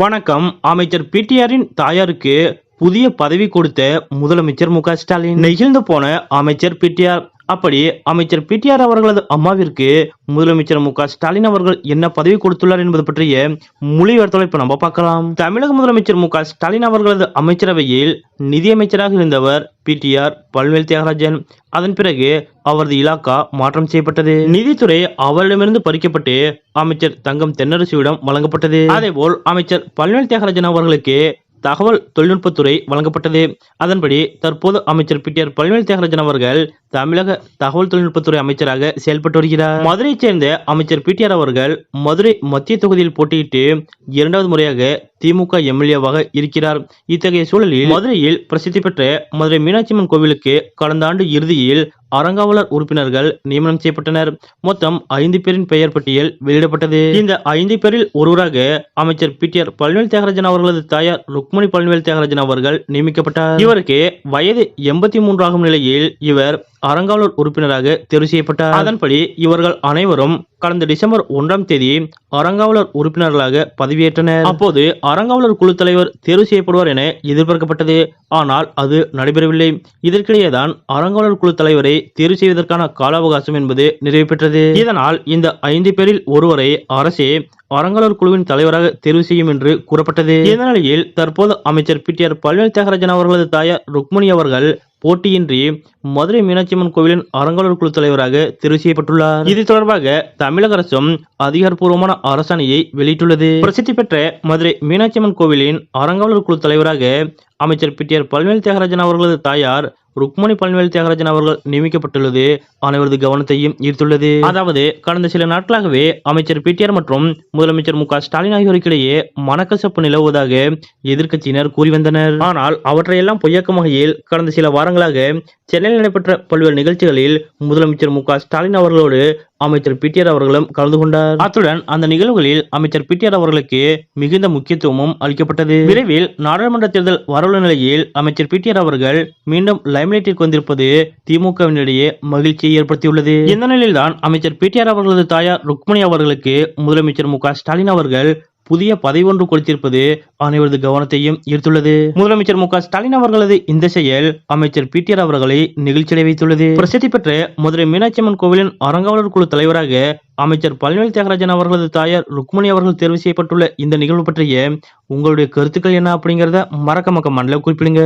வணக்கம். அமைச்சர் பிடிஆரின் தாயாருக்கு புதிய பதவி கொடுத்த முதலமைச்சர் மு க ஸ்டாலின். நெகிழ்ந்து போன அமைச்சர் பிடிஆர் அப்படி அமைச்சர் பிடிஆர் அவர்களது அம்மாவிற்கு முதலமைச்சர் மு ஸ்டாலின் அவர்கள் என்ன பதவி கொடுத்துள்ளார் என்பது பற்றிய மொழிபெயர்த்தலை இப்ப நம்ம பார்க்கலாம். தமிழக முதலமைச்சர் மு ஸ்டாலின் அவர்களது அமைச்சரவையில் நிதியமைச்சராக இருந்தவர் பிடிஆர் பல்வேல் தியாகராஜன். அதன் பிறகு அவரது இலாக்கா மாற்றம் செய்யப்பட்டது. நிதித்துறை அவரிடமிருந்து பறிக்கப்பட்டு அமைச்சர் தங்கம் தென்னரசுவிடம் வழங்கப்பட்டது. அதேபோல் அமைச்சர் பல்வேல் தியாகராஜன் அவர்களுக்கு தகவல் தொழில்நுட்பத்துறை வழங்கப்பட்டது. அதன்படி தற்போது அமைச்சர் பிடிஆர் பல்வேல் தியாகராஜன் அவர்கள் தமிழக தகவல் தொழில்நுட்பத்துறை அமைச்சராக செயல்பட்டு வருகிறார். மதுரையைச் சேர்ந்த அமைச்சர் பிடிஆர் அவர்கள் மதுரை மத்திய தொகுதியில் போட்டியிட்டு இரண்டாவது முறையாக திமுக எம்எல்ஏவாக இருக்கிறார். இத்தகைய சூழலில் மதுரையில் பிரசித்தி பெற்ற மதுரை மீனாட்சியம்மன் கோவிலுக்கு கடந்த ஆண்டு இறுதியில் அறங்காவலர் உறுப்பினர்கள் நியமனம் செய்யப்பட்டனர். மொத்தம் ஐந்து பேரின் பெயர் பட்டியல் வெளியிடப்பட்டது. இந்த ஐந்து பேரில் ஒருவராக அமைச்சர் பிடிஆர் பழனிவேல் தியாகராஜன் அவர்களது தாயார் ருக்மணி பழனிவேல் தியாகராஜன் அவர்கள் நியமிக்கப்பட்டார். இவருக்கு வயது எண்பத்தி மூன்றாகும் நிலையில் இவர் அறங்காவலூர் உறுப்பினராக தேர்வு செய்யப்பட்டார். அதன்படி இவர்கள் அனைவரும் கடந்த டிசம்பர் ஒன்றாம் தேதி அறங்காவலர் உறுப்பினர்களாக பதவியேற்றனர். அப்போது அறங்காவலர் குழு தலைவர் தேர்வு செய்யப்படுவார் என எதிர்பார்க்கப்பட்டது. ஆனால் அது நடைபெறவில்லை. இதற்கிடையேதான் அறங்காவலர் குழு தலைவரை தேர்வு செய்வதற்கான கால அவகாசம் என்பது நிறைவு பெற்றது. இதனால் இந்த ஐந்து பேரில் ஒருவரை அரசே அறங்காவலர் குழுவின் தலைவராக தேர்வு செய்யும் என்று கூறப்பட்டது. இந்த நிலையில் தற்போது அமைச்சர் பிடிஆர் பல்வேல் தியாகராஜன் அவர்களது தாயார் ருக்மணி அவர்கள் போட்டியின்றி மதுரை மீனாட்சியம்மன் கோவிலின் அறங்காவலர் குழு தலைவராக தெரிவு செய்யப்பட்டுள்ளார். இது தொடர்பாக தமிழக அரசும் அதிகாரப்பூர்வமான அரசாணையை வெளியிட்டுள்ளது. பிரசித்தி பெற்ற மதுரை மீனாட்சியம்மன் கோவிலின் அறங்காவலர் குழு தலைவராக அமைச்சர் பிடிஆர் பல்வேல் தியாகராஜன் அவர்களது தாயார் ருக்மணி பல்வேல் தியாகராஜன் அவர்கள் நியமிக்கப்பட்டுள்ளது. அனைவரது கவனத்தையும் ஈர்த்துள்ளது. அதாவது கடந்த சில நாட்களாகவே அமைச்சர் பிடிஆர் மற்றும் முதலமைச்சர் மு ஸ்டாலின் ஆகியோருக்கிடையே மனக்கசப்பு நிலவுவதாக எதிர்க்கட்சியினர் கூறி வந்தனர். ஆனால் அவற்றையெல்லாம் பொய்யாக்கும் வகையில் கடந்த சில வாரங்களாக சென்னையில் நடைபெற்ற பல்வேறு நிகழ்ச்சிகளில் முதலமைச்சர் மு ஸ்டாலின் அவர்களோடு அமைச்சர் பிடிஆர் அவர்களும் கலந்து கொண்டார். அத்துடன் அந்த நிகழ்வுகளில் அமைச்சர் பிடிஆர் அவர்களுக்கு மிகுந்த முக்கியத்துவமும் அளிக்கப்பட்டது. விரைவில் நாடாளுமன்ற தேர்தல் வரவுள்ள நிலையில் அமைச்சர் பிடிஆர் அவர்கள் மீண்டும் லைம்லைட்டிற்கு வந்திருப்பது திமுகவினிடையே மகிழ்ச்சியை ஏற்படுத்தியுள்ளது. இந்த நிலையில்தான் அமைச்சர் பிடிஆர் அவர்களது தாயார் ருக்மணி அவர்களுக்கு முதலமைச்சர் மு க ஸ்டாலின் அவர்கள் புதிய பதவி ஒன்று கொடுத்திருப்பது அனைவரது கவனத்தையும் ஈர்த்துள்ளது. முதலமைச்சர் மு ஸ்டாலின் அவர்களது இந்த செயல் அமைச்சர் பிடிஆர் அவர்களை நிகழ்ச்சியடை வைத்துள்ளது. பிரசித்தி பெற்ற மதுரை மீனாட்சியம்மன் கோவிலின் அறங்காவலர் குழு தலைவராக அமைச்சர் பழனிவேல் தியாகராஜன் அவர்களது தாயார் ருக்மணி அவர்கள் தேர்வு செய்யப்பட்டுள்ள இந்த நிகழ்வு பற்றிய உங்களுடைய கருத்துக்கள் என்ன அப்படிங்கறத மறக்க மக்க மண்டல குறிப்பிடுங்க.